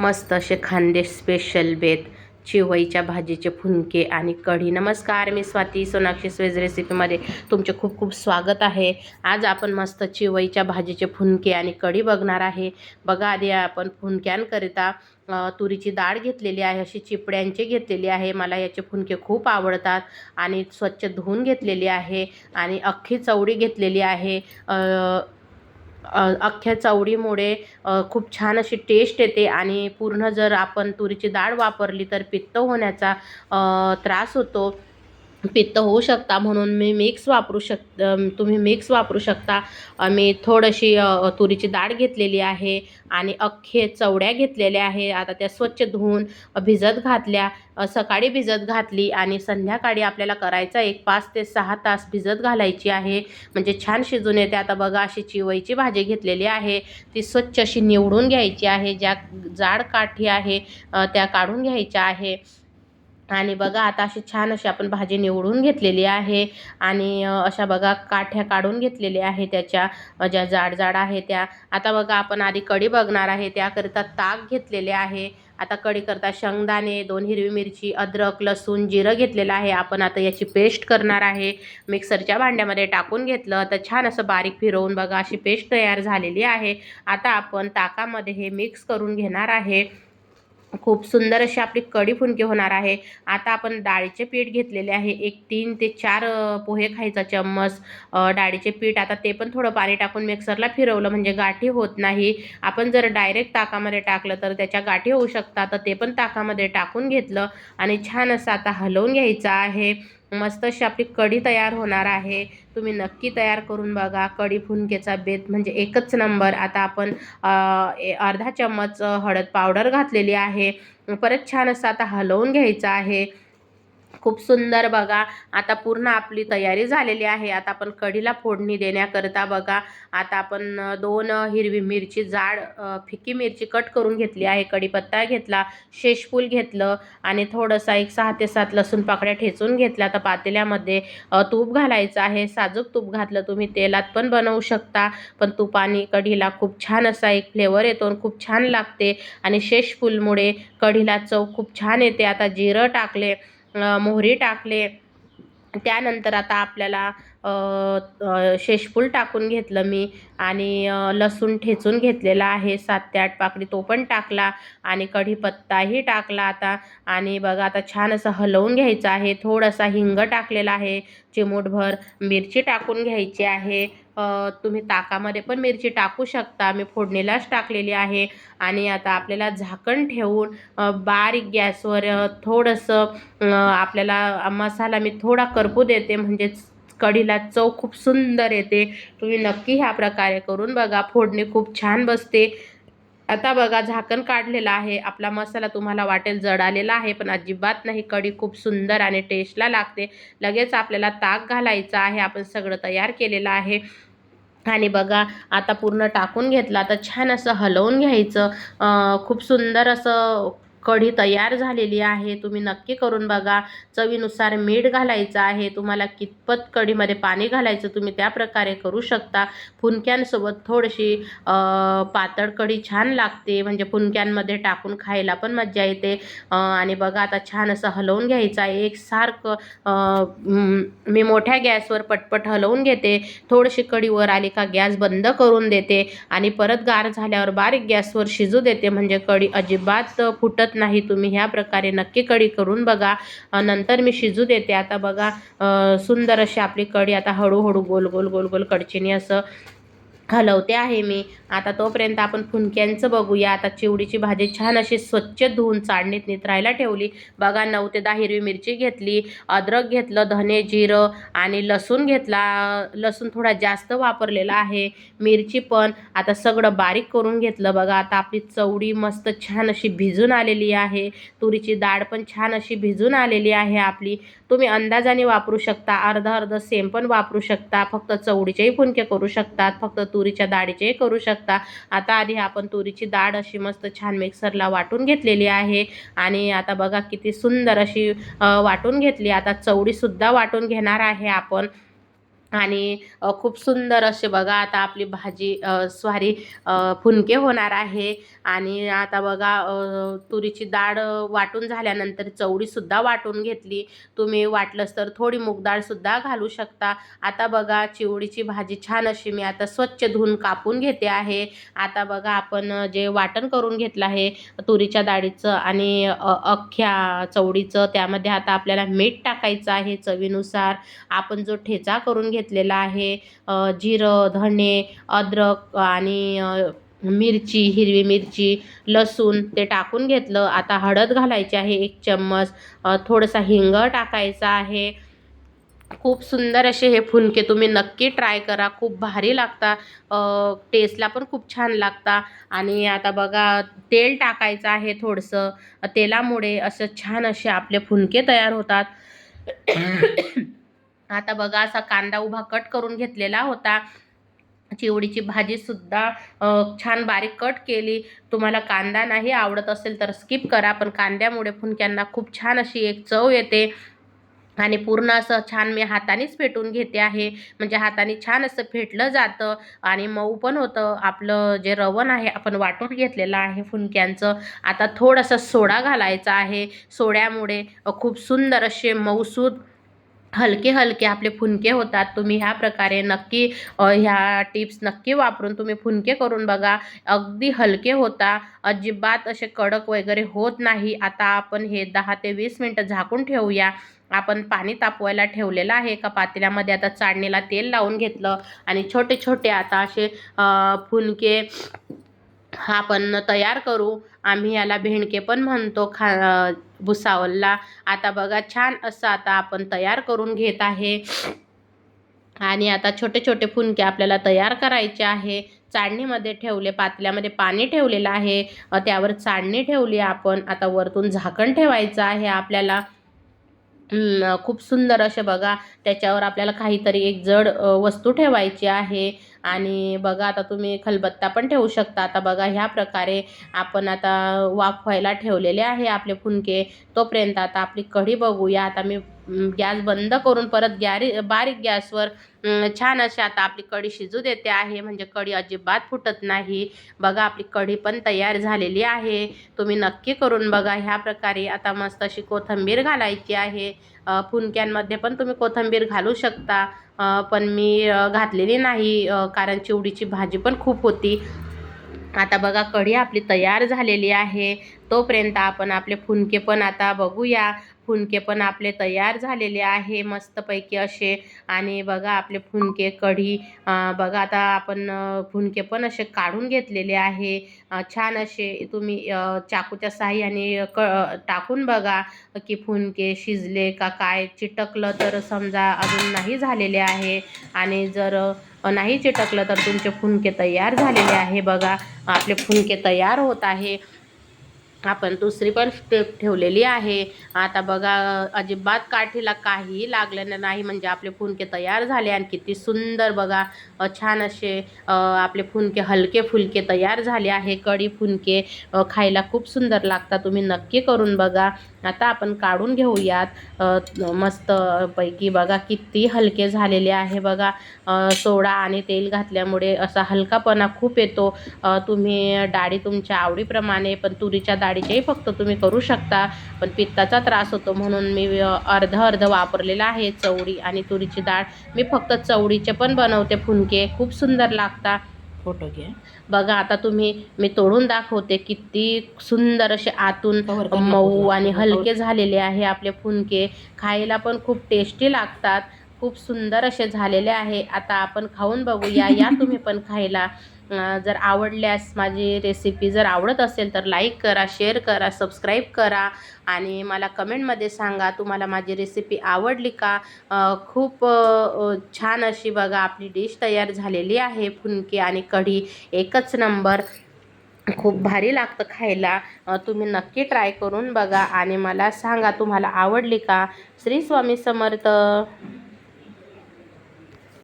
मस्त असे खानदेश स्पेशल बेत चिवईच्या भाजीचे फुनके आणि कढी. नमस्कार मी स्वाती सोनाक्षी स्वेज रेसिपीमध्ये तुमचे खूप खूप स्वागत आहे. आज आपण मस्त चिवईच्या भाजीचे फुनके आणि कढी बघणार आहे. बघा आधी आपण फुनक्यांकरिता तुरीची डाळ घेतलेली आहे अशी चिपड्यांची घेतलेली आहे. मला याचे फुनके खूप आवडतात आणि स्वच्छ धुवून घेतलेली आहे आणि अख्खी चवडी घेतलेली आहे. अख्ख्या चवडीमुळे खूप छान अशी टेस्ट येते आणि पूर्ण जर आपण तुरीची डाळ वापरली तर पित्त होण्याचा त्रास होतो. पित्त होऊ शकता म्हणून मी मिक्स वापरू शक तुम्ही मिक्स वापरू शकता. मी थोडीशी तुरीची डाळ घेतलेली आहे आणि अख्खे चवड्या घेतलेल्या आहे. आता त्या स्वच्छ धुवून भिजत घातल्या. सकाळी भिजत घातली आणि संध्याकाळी आपल्याला करायचा एक पाच ते सहा तास भिजत घालायची आहे. म्हणजे छान शिजून येते. आता बघा अशी चिवईची भाजी घेतलेली आहे. ती स्वच्छ अशी निवडून घ्यायची आहे. ज्या जाड काठी आहे त्या काढून घ्यायच्या आहे. आणि बघा आता अशी छान अशी आपण भाजी निवडून घेतलेली आहे आणि अशा बघा काठ्या काढून घेतलेल्या आहे त्याच्या ज्या जाड जाड आहे त्या. आता बघा आपण आधी कढी बघणार आहे त्याकरिता ताक घेतलेले आहे. आता कढीकरता शेंगदाणे दोन हिरवी मिरची अद्रक लसूण जिरं घेतलेलं आहे. आपण आता याची पेस्ट करणार आहे. मिक्सरच्या भांड्यामध्ये टाकून घेतलं तर छान असं बारीक फिरवून बघा अशी पेस्ट तयार झालेली आहे. आता आपण ताकामध्ये हे मिक्स करून घेणार आहे. खूप सुंदर अशी आपली कढी फुनके होणार आहे. आता आपण डाळीचे पीठ घेतलेले आहे. एक तीन ते चार पोहे खायचा चम्मच. डाळीचे पीठ आता ते पण थोडं पाणी टाकून मिक्सरला फिरवलं म्हणजे गाठी होत नाही. आपण जर डायरेक्ट ताकामध्ये टाकलं तर त्याच्या गाठी होऊ शकतात. तर ते पण ताकामध्ये टाकून घेतलं आणि छान असं आता हलवून घ्यायचं आहे. मस्त अशी आपली कढी तयार होणार आहे. तुम्ही नक्की तयार करून बघा. कढी फुनकेचा बेत म्हणजे एकच नंबर. आता आपण ए- अर्धा चम्मच हळद पावडर घातलेली आहे. परत छान असं आता हलवून घ्यायचं आहे. खूप सुंदर बघा. आता पूर्ण आपली तयारी झालेली आहे. आता आपण कढीला फोडणी देण्याकरता बघा. आता आपण दोन हिरवी मिरची जाड फिकी मिरची कट करून घेतली आहे. कढीपत्ता घेतला शेषफूल घेतलं आणि थोडंसं एक सहा ते सात लसूण पाकळ्या ठेचून घेतल्या. आता पातेल्यामध्ये तूप घालायचं आहे. साजूक तूप घातलं तुम्ही. तेलात पण बनवू शकता. पण तुपाने कढीला खूप छान असा एक फ्लेवर येतो आणि खूप छान लागते. आणि शेषफूलमुळे कढीला चव खूप छान येते. आता जिरं टाकले मोहरी टाकले. त्यानंतर आता आपल्याला शेषफूल टाकून घेतलं मी आणि लसूण ठेचून घेतलेला आहे. सात ते आठ पाकळी तो पण टाकला आणि कढीपत्ताही टाकला आता. आणि बघा आता छान असं हलवून घ्यायचं आहे. थोडासा हिंग टाकलेला आहे. चिमूटभर मिरची टाकून घ्यायची आहे. तुम्ही ताकामध्ये पण मिरची टाकू शकता. मी फोडणीलाच टाकलेली आहे. आणि आता आपल्याला झाकण ठेवून बारीक गॅसवर थोडंसं आपल्याला मसाला मी थोडा करपू देते. म्हणजेच कढीला चव खूप सुंदर येते. तुम्ही नक्की ह्या प्रकारे करून बघा. फोडणी खूप छान बसते. आता बघा झाकण काढलेलं आहे. आपला मसाला तुम्हाला वाटेल जडालेला आहे पण अजिबात नाही. कढी खूप सुंदर आणि टेस्टला लागते. लगेच आपल्याला ताक घालायचं आहे. आपण सगळं तयार केलेलं आहे. आणि बघा आता पूर्ण टाकून घेतला. तर छान असं हलवून घ्यायचं. खूप सुंदर असं कढी तयार झालेली आहे. तुम्ही नक्की करून बघा. चवीनुसार मीठ घालायचं आहे. तुम्हाला कितपत कढीमध्ये पाणी घालायचं तुम्ही त्या प्रकारे करू शकता. फुनक्यांसोबत थोडीशी पातळ कढी छान लागते. म्हणजे फुनक्यांमध्ये टाकून खायला पण मज्जा येते. आणि बघा आता छान असं हलवून घ्यायचं आहे. एकसारखं अं, मी मोठ्या गॅसवर पटपट हलवून घेते. थोडीशी कढीवर आली का गॅस बंद करून देते. आणि परत गार झाल्यावर बारीक गॅसवर शिजू देते. म्हणजे कढी अजिबात फुटत नाही तुम्ही ह्या प्रकारे नक्की कढी करून बघा. नंतर मी शिजू देते. आता बघा सुंदर अशी आपली कढी आता हळूहळू गोल गोल गोल गोल कडचिनी असं हलवते आहे मी. आता तोपर्यंत आपण फुनक्यांचं बघूया. आता चिवडीची भाजी छान अशी स्वच्छ धुवून चाळणीत नितरायला ठेवली. बघा नऊ ते दहा हिरवी मिरची घेतली अद्रक घेतलं धने जिरं आणि लसूण घेतला. लसूण थोडा जास्त वापरलेला आहे. मिरची पण आता सगळं बारीक करून घेतलं. बघा आता आपली चवडी मस्त छान अशी भिजून आलेली आहे. तुरीची डाळ पण छान अशी भिजून आलेली आहे आपली. तुम्ही अंदाजाने वापरू शकता. अर्धा अर्ध सेम पण वापरू शकता. फक्त चवडीचेही फुनके करू शकतात. फक्त तू तुरीच्या डाळीचेही करू शकता. आता आधी आपण तुरीची डाळ अशी मस्त छान मिक्सरला वाटून घेतलेली आहे. आणि आता बघा किती सुंदर अशी वाटून घेतली. आता चवडीसुद्धा वाटून घेणार आहे आपण. आणि खूप सुंदर असे बघा आता आपली भाजी स्वारी फुनके होणार आहे. आणि आता बघा तुरीची डाळ वाटून झाल्यानंतर चवळीसुद्धा वाटून घेतली. तुम्ही वाटलंच तर थोडी मूग डाळसुद्धा घालू शकता. आता बघा चिवडीची भाजी छान अशी मी आता स्वच्छ धुवून कापून घेते आहे. आता बघा आपण जे वाटण करून घेतलं आहे तुरीच्या डाळीचं आणि अख्ख्या चवडीचं त्यामध्ये आता आपल्याला मीठ टाकायचं आहे चवीनुसार. आपण जो ठेचा करून घेतलेला आहे. जिरं धणे अद्रक आणि मिरची हिरवी मिरची लसूण ते टाकून घेतलं. आता हळद घालायची आहे एक चम्मच. थोडंसं हिंग टाकायचा आहे. खूप सुंदर असे हे फुनके तुम्ही नक्की ट्राय करा. खूप भारी लागता. टेस्टला पण खूप छान लागता. आणि आता बघा तेल टाकायचं आहे थोडंसं. तेलामुळे असं छान असे आपले फुनके तयार होतात. आता बघा असा कांदा उभा कट करून घेतलेला होता. चिवडीची भाजीसुद्धा छान बारीक कट केली. तुम्हाला कांदा नाही आवडत असेल तर स्किप करा पण कांद्यामुळे फुनक्यांना खूप छान अशी एक चव येते. आणि पूर्ण असं छान मी हातानेच फेटून घेते आहे. म्हणजे हाताने छान असं फेटलं जातं आणि मऊ पण होतं. आपलं जे रवण आहे आपण वाटून घेतलेलं आहे फुनक्यांचं आता थोडंसं सोडा घालायचा आहे. सोड्यामुळे खूप सुंदर असे मऊसूद हलके हलके आपले फुनके होतात. तुम्ही ह्या प्रकारे नक्की ह्या टिप्स नक्की वापरून तुम्ही फुनके करून बघा. अगदी हलके होता. अजिबात असे कडक वगैरे होत नाही. आता आपण हे दहा ते वीस मिनटं झाकून ठेवूया. आपण पाणी तापवायला ठेवलेलं आहे एका पातेल्यामध्ये. आता चाळणीला तेल लावून घेतलं आणि छोटे छोटे आता असे फुनके हा आपण तयार करू. आम्ही याला भेंडके पण म्हणतो. खा भुसावलला. आता बघा छान असं आता आपण तयार करून घेत आहे. आणि आता छोटे छोटे फुनके आपल्याला तयार करायचे आहे. चाळणीमध्ये ठेवले पातल्यामध्ये पाणी ठेवलेलं आहे. त्यावर चाळणी ठेवली आपण. आता वरतून झाकण ठेवायचं आहे आपल्याला. खूप सुंदर असे बघा त्याच्यावर आपल्याला काहीतरी एक जड वस्तू ठेवायची आहे. आणि बघा आता तुम्ही खलबत्ता पण ठेवू शकता. आता बघा ह्या प्रकारे आपण आता वाफवायला ठेवलेले आहे आपले फुनके. तोपर्यंत आता आपली कढी बघूया. आता मी गॅस बंद करून परत गॅरी बारीक गॅसवर छान अशी आता आपली कढी शिजू देते आहे. म्हणजे कढी अजिबात फुटत नाही. बघा आपली कढी पण तयार झालेली आहे. तुम्ही नक्की करून बघा ह्या प्रकारे. आता मस्त अशी कोथिंबीर घालायची आहे. फुनक्यांमध्ये पण तुम्ही कोथिंबीर घालू शकता. पण मी घातलेली नाही कारण चिवडीची भाजी पण खूप होती. आता बघा कढी आपली तयार झालेली आहे. तोपर्यंत आपण आपले फुनके पण आता बघूया. फुनके पण आपले तयार झालेले आहे मस्तपैकी असे. आणि बघा आपले फुनके कढी बघा आता आपण फुनके पण असे काढून घेतलेले आहे. छान असे तुम्ही चाकूच्या साह्याने क टाकून बघा की फुनके शिजले का काय. चिटकलं तर समजा अजून नाही झालेले आहे. आणि जर नाही चिटकलं तर तुमचे फुनके तयार झालेले आहे बघा. आपले फुनके तयार होत आहे. आपण दुसरी पण स्टेप ठेवलेली आहे. आता बघा अजिबात काठीला काहीही लागलेलं नाही म्हणजे आपले फुनके तयार झाले आणि किती सुंदर बघा छान असे आपले फुनके हलके फुलके तयार झाले आहे. कडी फुनके खायला खूप सुंदर लागतात. तुम्ही नक्की करून बघा. आता आपण काढून घेऊयात. मस्तपैकी बघा किती हलके झालेले आहे बघा. सोडा आणि तेल घातल्यामुळे असा हलकापणा खूप येतो. तुम्ही डाळी तुमच्या आवडीप्रमाणे पण तुरीच्या डाळीचेही फक्त तुम्ही करू शकता. पण पित्ताचा त्रास होतो म्हणून मी अर्ध अर्ध वापरलेला आहे चवळी आणि तुरीची डाळ. मी फक्त चवळीचे पण बनवते. फुनके खूप सुंदर लागतात फोटो घे. बघा आता तुम्ही मी तोडून दाखवते किती सुंदर असे आतून मऊ. आणि. हलके झालेले आहे आपले फुनके. खायला पण खूप टेस्टी लागतात. खूप सुंदर असे झालेले आहे. आता आपण खाऊन बघूया. या तुम्ही पण खायला. जर आवडल्यास माझी रेसिपी जर आवडत असेल तर लाईक करा शेअर करा सबस्क्राईब करा आणि मला कमेंटमध्ये सांगा तुम्हाला माझी रेसिपी आवडली का? खूप छान अशी बघा आपली डिश तयार झालेली आहे फुनके आणि कढी एकच नंबर खूप भारी लागतं खायला. तुम्ही नक्की ट्राय करून बघा आणि मला सांगा तुम्हाला आवडली का? श्री स्वामी समर्थ.